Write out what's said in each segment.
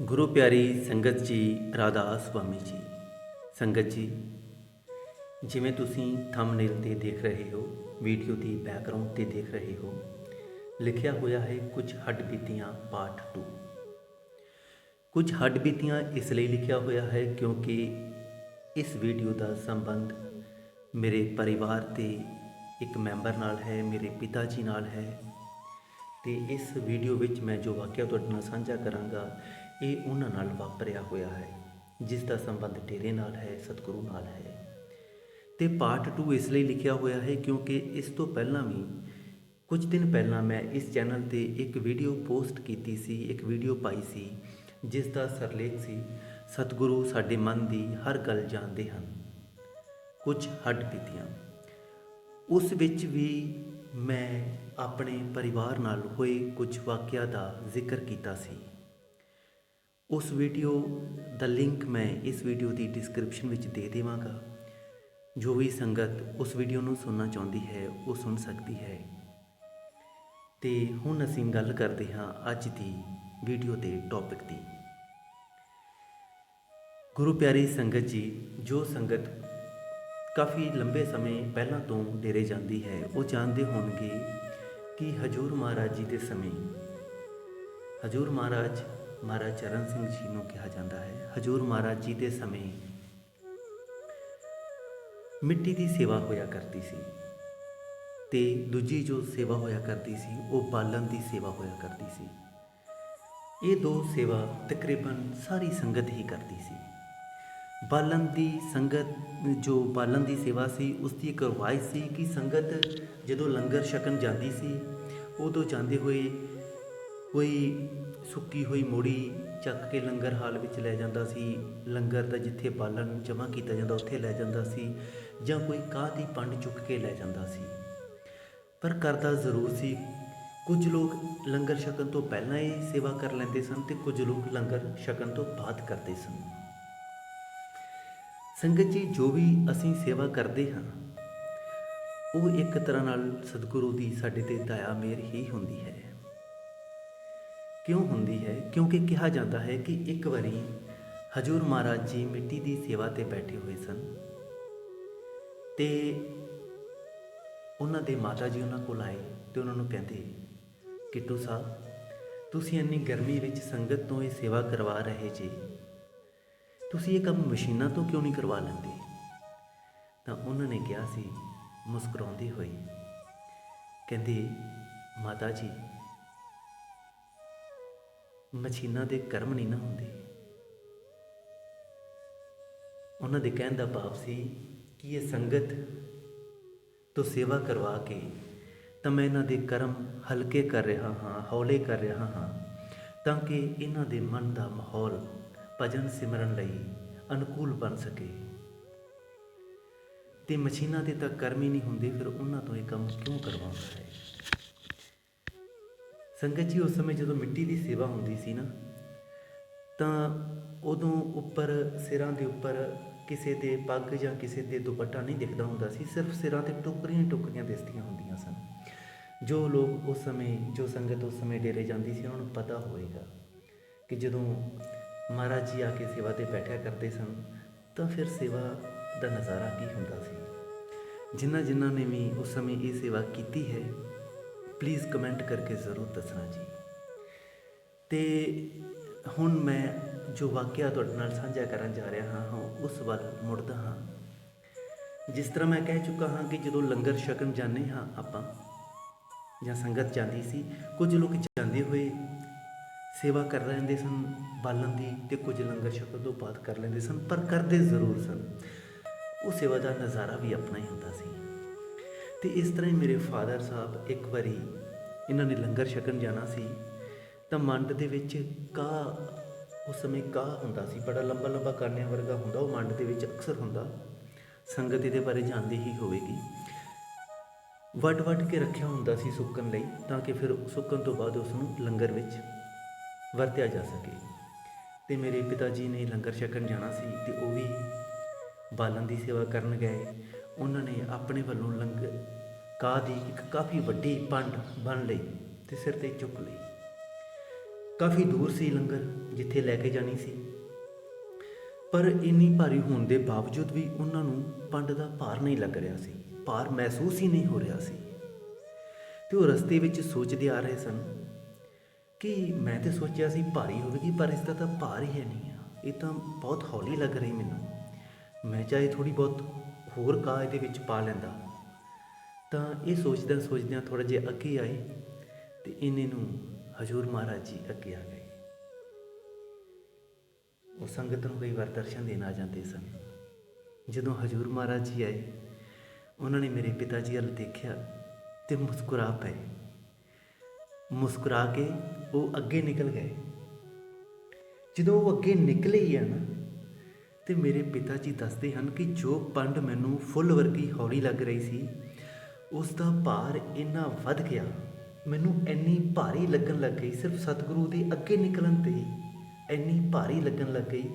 ਗੁਰੂ ਪਿਆਰੀ ਸੰਗਤ ਜੀ ਰਾਧਾ ਸੁਆਮੀ ਜੀ। ਸੰਗਤ ਜੀ, ਜਿਵੇਂ ਤੁਸੀਂ ਥੰਬਨੇਲ ਤੇ ਦੇਖ ਰਹੇ ਹੋ ਵੀਡੀਓ ਦੀ ਬੈਕਗ੍ਰਾਉਂਡ ਤੇ ਦੇਖ ਰਹੇ ਹੋ, ਲਿਖਿਆ ਹੋਇਆ ਹੈ ਕੁਝ ਹੱਡਬੀਤੀਆਂ ਪਾਰਟ 2 ਕੁਝ ਹੱਡਬੀਤੀਆਂ ਇਸ ਲਈ ਲਿਖਿਆ ਹੋਇਆ ਹੈ ਕਿਉਂਕਿ ਇਸ ਵੀਡੀਓ ਦਾ ਸੰਬੰਧ ਮੇਰੇ ਪਰਿਵਾਰ ਤੇ ਇੱਕ ਮੈਂਬਰ ਨਾਲ ਹੈ, ਮੇਰੇ ਪਿਤਾ ਜੀ ਨਾਲ ਹੈ। ਤੇ ਇਸ ਵੀਡੀਓ ਵਿੱਚ ਮੈਂ ਜੋ ਵਾਕਿਆ ਤੁਹਾਡੇ ਨਾਲ ਸਾਂਝਾ ਕਰਾਂਗਾ ਇਹ ਉਹਨਾਂ ਨਾਲ ਵਾਪਰਿਆ ਹੋਇਆ ਹੈ, ਜਿਸ ਦਾ ਸੰਬੰਧ ਡੇਰੇ ਨਾਲ ਹੈ, ਸਤਿਗੁਰੂ ਨਾਲ ਹੈ। ਤੇ ਪਾਰਟ 2 ਇਸ ਲਈ ਲਿਖਿਆ ਹੋਇਆ ਹੈ ਕਿਉਂਕਿ ਇਸ ਤੋਂ ਪਹਿਲਾਂ ਵੀ ਕੁਝ ਦਿਨ ਪਹਿਲਾਂ ਮੈਂ ਇਸ ਚੈਨਲ ਤੇ ਇੱਕ ਵੀਡੀਓ ਪੋਸਟ ਕੀਤੀ ਸੀ, ਇੱਕ ਵੀਡੀਓ ਪਾਈ ਸੀ, ਜਿਸ ਦਾ ਸਰਲੇਖ ਸੀ, ਸਤਿਗੁਰੂ ਸਾਡੇ ਮਨ ਦੀ ਹਰ ਗੱਲ ਜਾਣਦੇ ਹਨ, ਕੁਝ ਹੱਡ ਬੀਤੀਆਂ। ਉਸ ਵਿੱਚ ਵੀ ਮੈਂ ਆਪਣੇ ਪਰਿਵਾਰ ਨਾਲ ਹੋਏ ਕੁਝ ਵਾਕਿਆ ਦਾ ਜ਼ਿਕਰ ਕੀਤਾ ਸੀ। ਉਸ ਵੀਡੀਓ ਦਾ ਲਿੰਕ ਮੈਂ ਇਸ ਵੀਡੀਓ ਦੀ ਡਿਸਕ੍ਰਿਪਸ਼ਨ ਵਿੱਚ ਦੇ ਦੇਵਾਂਗਾ। ਜੋ ਵੀ ਸੰਗਤ ਉਸ ਵੀਡੀਓ ਨੂੰ ਸੁਣਨਾ ਚਾਹੁੰਦੀ ਹੈ, ਉਹ ਸੁਣ ਸਕਦੀ ਹੈ। ਤੇ ਹੁਣ ਅਸੀਂ ਗੱਲ ਕਰਦੇ ਹਾਂ ਅੱਜ ਦੀ ਵੀਡੀਓ ਦੇ ਟੌਪਿਕ ਦੀ। ਗੁਰੂ ਪਿਆਰੀ ਸੰਗਤ ਜੀ, ਜੋ ਸੰਗਤ ਕਾਫੀ ਲੰਬੇ ਸਮੇਂ ਪਹਿਲਾਂ ਤੋਂ ਡੇਰੇ ਜਾਂਦੀ ਹੈ, ਉਹ ਜਾਣਦੇ ਹੋਣਗੇ ਕਿ ਹਜੂਰ ਮਹਾਰਾਜ ਜੀ ਦੇ ਸਮੇਂ। ਹਜੂਰ ਮਹਾਰਾਜ ਮਹਾਰਾਜ ਚਰਨ ਸਿੰਘ ਜੀ ਨੂੰ ਕਿਹਾ ਜਾਂਦਾ ਹੈ, ਹਜੂਰ ਮਹਾਰਾਜ ਜੀ ਦੇ ਸਮੇਂ ਮਿੱਟੀ ਦੀ ਸੇਵਾ ਹੋਇਆ ਕਰਦੀ ਸੀ ਤੇ ਦੂਜੀ ਜੋ ਸੇਵਾ ਹੋਇਆ ਕਰਦੀ ਸੀ, ਉਹ ਬਾਲਣ ਦੀ ਸੇਵਾ ਹੋਇਆ ਕਰਦੀ ਸੀ। ਇਹ ਦੋ ਸੇਵਾ ਤਕਰੀਬਨ ਸਾਰੀ ਸੰਗਤ ਹੀ ਕਰਦੀ ਸੀ। ਬਾਲਣ ਦੀ ਸੰਗਤ, ਜੋ ਬਾਲਣ ਦੀ ਸੇਵਾ ਸੀ ਉਸ ਦੀ ਇੱਕ ਰਵਾਇਤ ਸੀ ਕਿ ਸੰਗਤ ਜਦੋਂ ਲੰਗਰ ਛਕਣ ਜਾਂਦੀ ਸੀ, ਉਦੋਂ ਜਾਂਦੇ ਹੋਏ ਕੋਈ ਸੁੱਕੀ ਹੋਈ ਮੋੜੀ ਚੱਕ ਕੇ ਲੰਗਰ ਹਾਲ ਵਿੱਚ ਲੈ ਜਾਂਦਾ ਸੀ। ਲੰਗਰ ਦਾ ਜਿੱਥੇ ਬਾਲਣ ਜਮ੍ਹਾਂ ਕੀਤਾ ਜਾਂਦਾ, ਉੱਥੇ ਲੈ ਜਾਂਦਾ ਸੀ ਜਾਂ ਕੋਈ ਕਾਹ ਦੀ ਪੰਡ ਚੁੱਕ ਕੇ ਲੈ ਜਾਂਦਾ ਸੀ। ਪਰ ਕਰਦਾ ਜ਼ਰੂਰ ਸੀ। ਕੁਝ ਲੋਕ ਲੰਗਰ ਛਕਣ ਤੋਂ ਪਹਿਲਾਂ ਹੀ ਸੇਵਾ ਕਰ ਲੈਂਦੇ ਸਨ ਤੇ ਕੁਝ ਲੋਕ ਲੰਗਰ ਛਕਣ ਤੋਂ ਬਾਅਦ ਕਰਦੇ ਸਨ। ਸੰਗਤ ਜੀ, ਜੋ ਵੀ ਅਸੀਂ ਸੇਵਾ ਕਰਦੇ ਹਾਂ, ਉਹ ਇੱਕ ਤਰ੍ਹਾਂ ਨਾਲ ਸਤਿਗੁਰੂ ਦੀ ਸਾਡੇ ਤੇ ਦਇਆ ਮੇਰ ਹੀ ਹੁੰਦੀ ਹੈ। ਕਿਉਂ ਹੁੰਦੀ ਹੈ? ਕਿਉਂਕਿ ਕਿਹਾ ਜਾਂਦਾ ਹੈ ਕਿ ਇੱਕ ਵਾਰੀ ਹਜੂਰ ਮਹਾਰਾਜ ਜੀ ਮਿੱਟੀ ਦੀ ਸੇਵਾ ਤੇ ਬੈਠੇ ਹੋਏ ਸਨ। ਤੇ ਉਹਨਾਂ ਦੇ ਮਾਤਾ ਜੀ ਉਹਨਾਂ ਕੋਲ ਆਏ ਤੇ ਉਹਨਾਂ ਨੂੰ ਕਹਿੰਦੇ, ਕਿੱਟੂ ਸਾਹਿਬ, ਤੁਸੀਂ ਇੰਨੀ ਗਰਮੀ ਵਿੱਚ ਸੰਗਤ ਤੋਂ ਇਹ ਸੇਵਾ ਕਰਵਾ ਰਹੇ ਜੀ। ਤੁਸੀਂ ਇਹ ਕੰਮ ਮਸ਼ੀਨਾਂ ਤੋਂ ਕਿਉਂ ਨਹੀਂ ਕਰਵਾ ਲੈਂਦੇ? ਤਾਂ ਉਹਨਾਂ ਨੇ ਕਿਹਾ ਸੀ, ਮੁਸਕਰਾਉਂਦੇ ਹੋਏ। ਕਹਿੰਦੇ, ਮਾਤਾ ਜੀ ਮਸ਼ੀਨਾਂ ਦੇ ਕਰਮ ਨਹੀਂ ਨਾ ਹੁੰਦੇ। ਉਹਨਾਂ ਦੇ ਕਹਿਣ ਦਾ ਭਾਵ ਸੀ ਕਿ ਇਹ ਸੰਗਤ ਤੋਂ ਸੇਵਾ ਕਰਵਾ ਕੇ ਤਾਂ ਮੈਂ ਇਹਨਾਂ ਦੇ ਕਰਮ ਹਲਕੇ ਕਰ ਰਿਹਾ ਹਾਂ, ਹੌਲੇ ਕਰ ਰਿਹਾ ਹਾਂ, ਤਾਂ ਕਿ ਇਹਨਾਂ ਦੇ ਮਨ ਦਾ ਮਾਹੌਲ ਭਜਨ ਸਿਮਰਨ ਲਈ ਅਨੁਕੂਲ ਬਣ ਸਕੇ। ਤੇ ਮਸ਼ੀਨਾਂ ਦੇ ਤਾਂ ਕਰਮ ਹੀ ਨਹੀਂ ਹੁੰਦੇ, ਫਿਰ ਉਹਨਾਂ ਤੋਂ ਇਹ ਕੰਮ ਕਿਉਂ ਕਰਵਾਉਂਦਾ ਹੈ? ਸੰਗਤ ਜੀ, ਉਸ ਸਮੇਂ ਜਦੋਂ ਮਿੱਟੀ ਦੀ ਸੇਵਾ ਹੁੰਦੀ ਸੀ ਨਾ, ਤਾਂ ਉਦੋਂ ਉੱਪਰ ਸਿਰਾਂ ਦੇ ਉੱਪਰ ਕਿਸੇ ਦੇ ਪੱਗ ਜਾਂ ਕਿਸੇ ਦੇ ਦੁਪੱਟਾ ਨਹੀਂ ਦਿਖਦਾ ਹੁੰਦਾ ਸੀ, ਸਿਰਫ ਸਿਰਾਂ ਤੇ ਟੋਕਰੀਆਂ ਹੀ ਟੋਕਰੀਆਂ ਦਿਸਦੀਆਂ ਹੁੰਦੀਆਂ ਸਨ। ਜੋ ਲੋਕ ਉਸ ਸਮੇਂ, ਜੋ ਸੰਗਤ ਉਸ ਸਮੇਂ ਡੇਰੇ ਜਾਂਦੀ ਸੀ, ਉਹਨਾਂ ਨੂੰ ਪਤਾ ਹੋਵੇਗਾ ਕਿ ਜਦੋਂ ਮਹਾਰਾਜ ਜੀ ਆ ਕੇ ਸੇਵਾ ਤੇ ਬੈਠਿਆ ਕਰਦੇ ਸਨ, ਤਾਂ ਫਿਰ ਸੇਵਾ ਦਾ ਨਜ਼ਾਰਾ ਕੀ ਹੁੰਦਾ ਸੀ? ਜਿਨ੍ਹਾਂ ਜਿਨ੍ਹਾਂ ਨੇ ਵੀ ਉਸ ਸਮੇਂ ਇਹ ਸੇਵਾ ਕੀਤੀ ਹੈ ਪਲੀਜ਼ ਕਮੈਂਟ ਕਰਕੇ ਜ਼ਰੂਰ ਦੱਸਣਾ ਜੀ ਤੇ ਹੁਣ ਮੈਂ ਜੋ ਵਾਕਿਆ ਤੁਹਾਡੇ ਨਾਲ ਸਾਂਝਾ ਕਰਨ ਜਾ ਰਿਹਾ ਹਾਂ ਉਸ ਵੱਲ ਮੁੜਦਾ ਹਾਂ ਜਿਸ ਤਰ੍ਹਾਂ ਮੈਂ ਕਹਿ ਚੁੱਕਾ ਹਾਂ ਕਿ ਜਦੋਂ ਲੰਗਰ ਛਕਣ ਜਾਂਦੇ ਹਾਂ ਆਪਾਂ ਜਾਂ ਸੰਗਤ ਜਾਂਦੀ ਸੀ ਕੁਝ ਲੋਕ ਜਾਂਦੇ ਹੋਏ ਸੇਵਾ ਕਰ ਲੈਂਦੇ ਸਨ ਬਾਲਣ ਦੀ ਤੇ ਕੁਝ ਲੰਗਰ ਛਕਣ ਤੋਂ ਬਾਅਦ ਕਰ ਲੈਂਦੇ ਸਨ ਪਰ ਕਰਦੇ ਜ਼ਰੂਰ ਸਨ ਉਹ ਸੇਵਾ ਦਾ ਨਜ਼ਾਰਾ ਵੀ ਆਪਣਾ ਹੀ ਹੁੰਦਾ ਸੀ ਤੇ ਇਸ ਤਰ੍ਹਾਂ ਹੀ ਮੇਰੇ ਫਾਦਰ ਸਾਹਿਬ ਇੱਕ ਵਾਰੀ ਇਹਨਾਂ ਨੇ ਲੰਗਰ ਛਕਣ ਜਾਣਾ ਸੀ, ਤਾਂ ਮੰਡ ਦੇ ਵਿੱਚ ਕਾਹ ਉਸ ਸਮੇਂ ਕਾਹ ਹੁੰਦਾ ਸੀ, ਬੜਾ ਲੰਬਾ ਲੰਬਾ ਕਾਨਿਆਂ ਵਰਗਾ ਹੁੰਦਾ, ਉਹ ਮੰਡ ਦੇ ਵਿੱਚ ਅਕਸਰ ਹੁੰਦਾ। ਸੰਗਤ ਇਹਦੇ ਬਾਰੇ ਜਾਣਦੀ ਹੀ ਹੋਵੇਗੀ। ਵੱਡ ਵੱਡ ਕੇ ਰੱਖਿਆ ਹੁੰਦਾ ਸੀ ਸੁੱਕਣ ਲਈ, ਤਾਂ ਕਿ ਫਿਰ ਸੁੱਕਣ ਤੋਂ ਬਾਅਦ ਉਸ ਨੂੰ ਲੰਗਰ ਵਿੱਚ ਵਰਤਿਆ ਜਾ ਸਕੇ। ਤੇ ਮੇਰੇ ਪਿਤਾ ਜੀ ਨੇ ਲੰਗਰ ਛਕਣ ਜਾਣਾ ਸੀ, ਤੇ ਉਹ ਵੀ ਬਾਲਣ ਦੀ ਸੇਵਾ ਕਰਨ ਗਏ। ਉਹਨਾਂ ਨੇ ਆਪਣੇ ਵੱਲੋਂ ਲੰਗਰ ਕਾਹ ਦੀ ਇੱਕ ਕਾਫੀ ਵੱਡੀ ਪੰਡ ਬਣ ਲਈ ਤੇ ਸਿਰ ਤੇ ਚੁੱਕ ਲਈ। ਕਾਫੀ ਦੂਰ ਸੀ ਲੰਗਰ, ਜਿੱਥੇ ਲੈ ਕੇ ਜਾਣੀ ਸੀ। ਪਰ ਇੰਨੀ ਭਾਰੀ ਹੋਣ ਦੇ ਬਾਵਜੂਦ ਵੀ ਉਹਨਾਂ ਨੂੰ ਪੰਡ ਦਾ ਭਾਰ ਨਹੀਂ ਲੱਗ ਰਿਹਾ ਸੀ, ਭਾਰ ਮਹਿਸੂਸ ਹੀ ਨਹੀਂ ਹੋ ਰਿਹਾ ਸੀ। ਤੇ ਉਹ ਰਸਤੇ ਵਿੱਚ ਸੋਚਦੇ ਆ ਰਹੇ ਸਨ ਕਿ ਮੈਂ ਤੇ ਸੋਚਿਆ ਸੀ ਭਾਰੀ ਹੋਵੇਗੀ, ਪਰ ਇਸ ਦਾ ਤਾਂ ਭਾਰ ਹੀ ਹੈ ਨਹੀਂ ਆ। ਇਹ ਤਾਂ ਬਹੁਤ ਹੌਲੀ ਲੱਗ ਰਹੀ ਮੈਨੂੰ। ਮੈਂ ਚਾਹੇ ਥੋੜੀ ਬਹੁਤ ਹੋਰ ਕਾਜ ਦੇ ਵਿੱਚ ਪਾ ਲੈਂਦਾ। ਤਾਂ ਇਹ ਸੋਚਦਿਆਂ ਸੋਚਦਿਆਂ ਥੋੜਾ ਜਿਹਾ ਅੱਗੇ ਆਏ ਤੇ ਇਹਨੇ ਨੂੰ ਹਜੂਰ ਮਹਾਰਾਜ ਜੀ ਅੱਗੇ ਆ ਗਏ। ਉਹ ਸੰਗਤ ਨੂੰ ਕਈ ਵਾਰ ਦਰਸ਼ਨ ਦੇਣ ਆ ਜਾਂਦੇ ਸਨ। ਜਦੋਂ ਹਜੂਰ ਮਹਾਰਾਜ ਜੀ ਆਏ, ਉਹਨਾਂ ਨੇ ਮੇਰੇ ਪਿਤਾ ਜੀ ਵੱਲ ਦੇਖਿਆ ਤੇ ਮੁਸਕਰਾ ਪਏ। ਮੁਸਕਰਾ ਕੇ ਉਹ ਅੱਗੇ ਨਿਕਲ ਗਏ। ਜਦੋਂ ਉਹ ਅੱਗੇ ਨਿਕਲੇ ਹੀ ਆ ਨਾ ਤੇ ਮੇਰੇ ਪਿਤਾ ਜੀ ਦੱਸਦੇ ਹਨ ਕਿ ਜੋ ਪੰਡ ਮੈਨੂੰ ਫੁੱਲ ਵਰਗੀ ਹੌਲੀ ਲੱਗ ਰਹੀ ਸੀ ਉਸ ਦਾ ਭਾਰ ਇੰਨਾ ਵੱਧ ਗਿਆ, ਮੈਨੂੰ ਇੰਨੀ ਭਾਰੀ ਲੱਗਣ ਲੱਗ ਗਈ, ਸਿਰਫ ਸਤਿਗੁਰੂ ਦੇ ਅੱਗੇ ਨਿਕਲਣ ਤੇ ਹੀ ਇੰਨੀ ਭਾਰੀ ਲੱਗਣ ਲੱਗ ਗਈ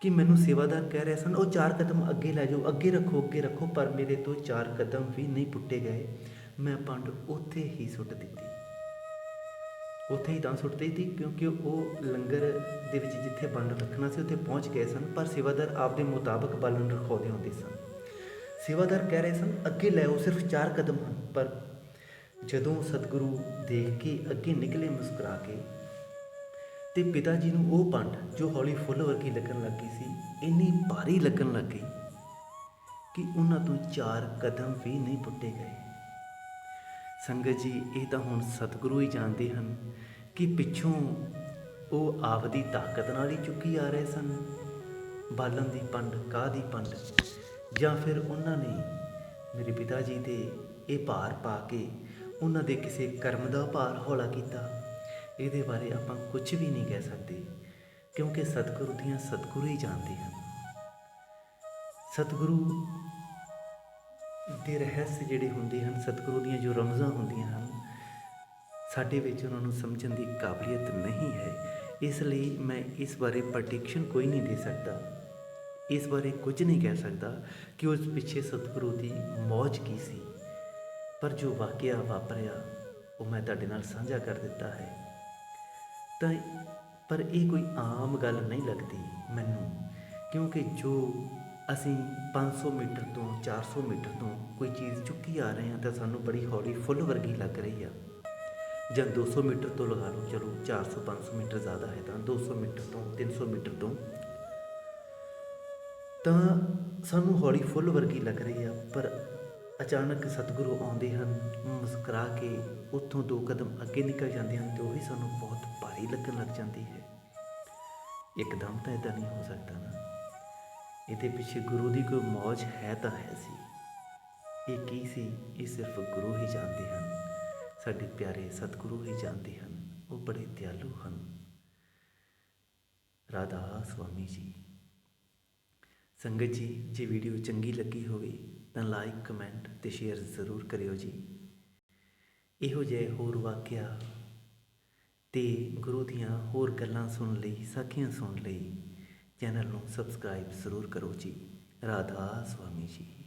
ਕਿ ਮੈਨੂੰ ਸੇਵਾਦਾਰ ਕਹਿ ਰਹੇ ਸਨ, ਉਹ ਚਾਰ ਕਦਮ ਅੱਗੇ ਲੈ ਜਾਓ, ਅੱਗੇ ਰੱਖੋ ਅੱਗੇ ਰੱਖੋ ਪਰ ਮੇਰੇ ਤੋਂ ਚਾਰ ਕਦਮ ਵੀ ਨਹੀਂ ਪੁੱਟੇ ਗਏ। ਮੈਂ ਪੰਡ ਉੱਥੇ ਹੀ ਸੁੱਟ ਦਿੱਤੀ। ਉੱਥੇ ਹੀ ਤਾਂ ਸੁੱਟ ਸੀ, ਕਿਉਂਕਿ ਉਹ ਲੰਗਰ ਦੇ ਵਿੱਚ ਜਿੱਥੇ ਵੰਡ ਰੱਖਣਾ ਸੀ, ਉੱਥੇ ਪਹੁੰਚ ਗਏ ਸਨ, ਪਰ ਸੇਵਾਦਾਰ ਆਪਦੇ ਮੁਤਾਬਕ ਬਾਲਣ ਰਖਾਉਂਦੇ ਹੁੰਦੇ ਸਨ। ਸੇਵਾਦਾਰ ਕਹਿ ਰਹੇ ਸਨ, ਅੱਗੇ ਲੈ ਉਹ ਸਿਰਫ ਚਾਰ ਕਦਮ ਹਨ, ਪਰ ਜਦੋਂ ਸਤਿਗੁਰੂ ਦੇਖ ਕੇ ਅੱਗੇ ਨਿਕਲੇ ਮੁਸਕਰਾ ਕੇ ਤੇ ਪਿਤਾ ਜੀ ਨੂੰ ਉਹ ਪੰਡ ਜੋ ਹੌਲੀ ਫੁੱਲ ਵਰਗੀ ਲੱਗਣ ਲੱਗੀ ਸੀ, ਇੰਨੀ ਭਾਰੀ ਲੱਗਣ ਲੱਗੀ ਕਿ ਉਹਨਾਂ ਤੋਂ ਚਾਰ ਕਦਮ ਵੀ ਨਹੀਂ ਪੁੱਟੇ ਗਏ। ਸੰਗਤ ਜੀ, ਇਹ ਤਾਂ ਹੁਣ ਸਤਿਗੁਰੂ ਹੀ ਜਾਣਦੇ ਹਨ ਕਿ ਪਿੱਛੋਂ ਉਹ ਆਪਦੀ ਤਾਕਤ ਨਾਲ ਹੀ ਚੁੱਕੀ ਆ ਰਹੇ ਸਨ। ਬਾਲਣ ਦੀ ਪੰਡ, ਕਾਹ ਦੀ ਪੰਡ? ਜਾਂ ਫਿਰ ਉਹਨਾਂ ਨੇ ਮੇਰੇ ਪਿਤਾ ਜੀ ਦੇ ਇਹ ਭਾਰ ਪਾ ਕੇ ਉਹਨਾਂ ਦੇ ਕਿਸੇ ਕਰਮ ਦਾ ਭਾਰ ਹੌਲਾ ਕੀਤਾ? ਇਹਦੇ ਬਾਰੇ ਆਪਾਂ ਕੁਝ ਵੀ ਨਹੀਂ ਕਹਿ ਸਕਦੇ, ਕਿਉਂਕਿ ਸਤਿਗੁਰੂ ਦੀਆਂ ਸਤਿਗੁਰੂ ਹੀ ਜਾਣਦੇ ਹਨ। ਸਤਿਗੁਰੂ ਦੇ ਰਹੱਸ ਜਿਹੜੇ ਹੁੰਦੇ ਹਨ, ਸਤਿਗੁਰੂ ਦੀਆਂ ਜੋ ਰਮਜ਼ਾਂ ਹੁੰਦੀਆਂ ਹਨ, ਸਾਡੇ ਵਿੱਚ ਉਹਨਾਂ ਨੂੰ ਸਮਝਣ ਦੀ ਕਾਬਲੀਅਤ ਨਹੀਂ ਹੈ। ਇਸ ਲਈ ਮੈਂ ਇਸ ਬਾਰੇ ਪ੍ਰੈਡਿਕਸ਼ਨ ਕੋਈ ਨਹੀਂ ਦੇ ਸਕਦਾ। ਇਸ ਬਾਰੇ ਕੁਝ ਨਹੀਂ ਕਹਿ ਸਕਦਾ ਕਿ ਉਸ ਪਿੱਛੇ ਸਤਿਗੁਰੂ ਦੀ ਮੌਜ ਕੀ ਸੀ। ਪਰ ਜੋ ਵਾਕਿਆ ਵਾਪਰਿਆ, ਉਹ ਮੈਂ ਤੁਹਾਡੇ ਨਾਲ ਸਾਂਝਾ ਕਰ ਦਿੱਤਾ ਹੈ। ਤਾਂ ਪਰ ਇਹ ਕੋਈ ਆਮ ਗੱਲ ਨਹੀਂ ਲੱਗਦੀ ਮੈਨੂੰ, ਕਿਉਂਕਿ ਜੋ ਅਸੀਂ 500 ਮੀਟਰ ਤੋਂ 400 ਮੀਟਰ ਤੋਂ ਕੋਈ ਚੀਜ਼ ਚੁੱਕੀ ਆ ਰਹੇ ਹਾਂ ਤਾਂ ਸਾਨੂੰ ਬੜੀ ਹੌਲੀ ਫੁੱਲ ਵਰਗੀ ਲੱਗ ਰਹੀ ਆ। ਜਾਂ 200 ਮੀਟਰ ਤੋਂ ਲਗਾ ਲਓ, ਚਲੋ 400 500 ਮੀਟਰ ਜ਼ਿਆਦਾ ਹੈ ਤਾਂ 200 ਮੀਟਰ ਤੋਂ 300 ਮੀਟਰ ਤੋਂ। ਤਾਂ ਸਾਨੂੰ ਹੌਲੀ ਫੁੱਲ ਵਰਗੀ ਲੱਗ ਰਹੀ ਆ, ਪਰ ਅਚਾਨਕ ਸਤਿਗੁਰੂ ਆਉਂਦੇ ਹਨ, ਮੁਸਕਰਾ ਕੇ ਉੱਥੋਂ ਦੋ ਕਦਮ ਅੱਗੇ ਨਿਕਲ ਜਾਂਦੇ ਹਨ ਤੇ ਉਹੀ ਸਾਨੂੰ ਬਹੁਤ ਭਾਰੀ ਲੱਗਣ ਲੱਗ ਜਾਂਦੀ ਹੈ। ਇੱਕਦਮ ਤਾਂ ਇਦਾਂ ਨਹੀਂ ਹੋ ਸਕਦਾ ਨਾ। ਇਹਦੇ ਪਿੱਛੇ ਗੁਰੂ ਦੀ ਕੋਈ ਮੌਜ ਹੈ ਤਾਂ ਹੈ ਸੀ। ਇਹ ਕੀ ਸੀ? ਇਹ ਸਿਰਫ ਗੁਰੂ ਹੀ ਜਾਣਦੇ ਹਨ। ਸਾਡੇ ਪਿਆਰੇ ਸਤਿਗੁਰੂ ਹੀ ਜਾਣਦੇ ਹਨ। ਉਹ ਬੜੇ ਦਿਆਲੂ ਹਨ। ਰਾਧਾ ਸੁਆਮੀ ਜੀ। ਸੰਗਤ ਜੀ, ਜੇ ਵੀਡੀਓ ਚੰਗੀ ਲੱਗੀ ਹੋਵੇ ਤਾਂ ਲਾਈਕ ਕਮੈਂਟ ਤੇ ਸ਼ੇਅਰ ਜ਼ਰੂਰ ਕਰਿਓ ਜੀ। ਇਹੋ ਜਿਹੇ ਹੋਰ ਵਾਕਿਆ ਤੇ ਗੁਰੂ ਦੀਆਂ ਹੋਰ ਗੱਲਾਂ ਸੁਣਨ ਲਈ, ਸਾਖੀਆਂ ਸੁਣਨ ਲਈ ਚੈਨਲ ਨੂੰ ਸਬਸਕ੍ਰਾਈਬ ਜ਼ਰੂਰ ਕਰੋ ਜੀ। ਰਾਧਾ ਸੁਆਮੀ ਜੀ।